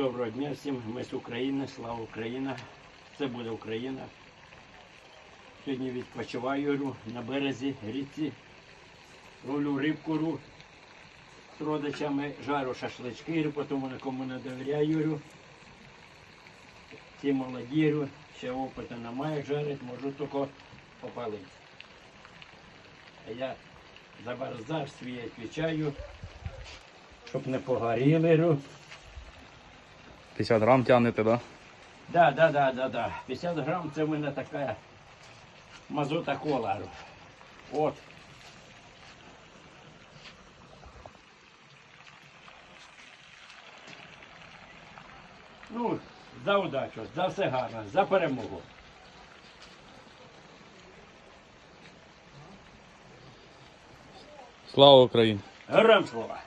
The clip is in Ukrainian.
Доброго дня всім. Ми з України, слава Україна. Це буде Україна. Сьогодні відпочиваю ру, на березі річці. Ловлю рибку ру, з родичами, жару шашлички, ру, тому нікому не довіряю. ру. Ці молоді, ру, ще опиту немає як жарить, можу тільки попалити. А я за свій відповідаю, щоб не погоріли. Ру. 50 грам тягнете, да? Да, да, да, да, да. 50 грам це в мене така мазота кола. От. Ну, за удачу, за все гарно, за перемогу. Слава Україні! Героям слова!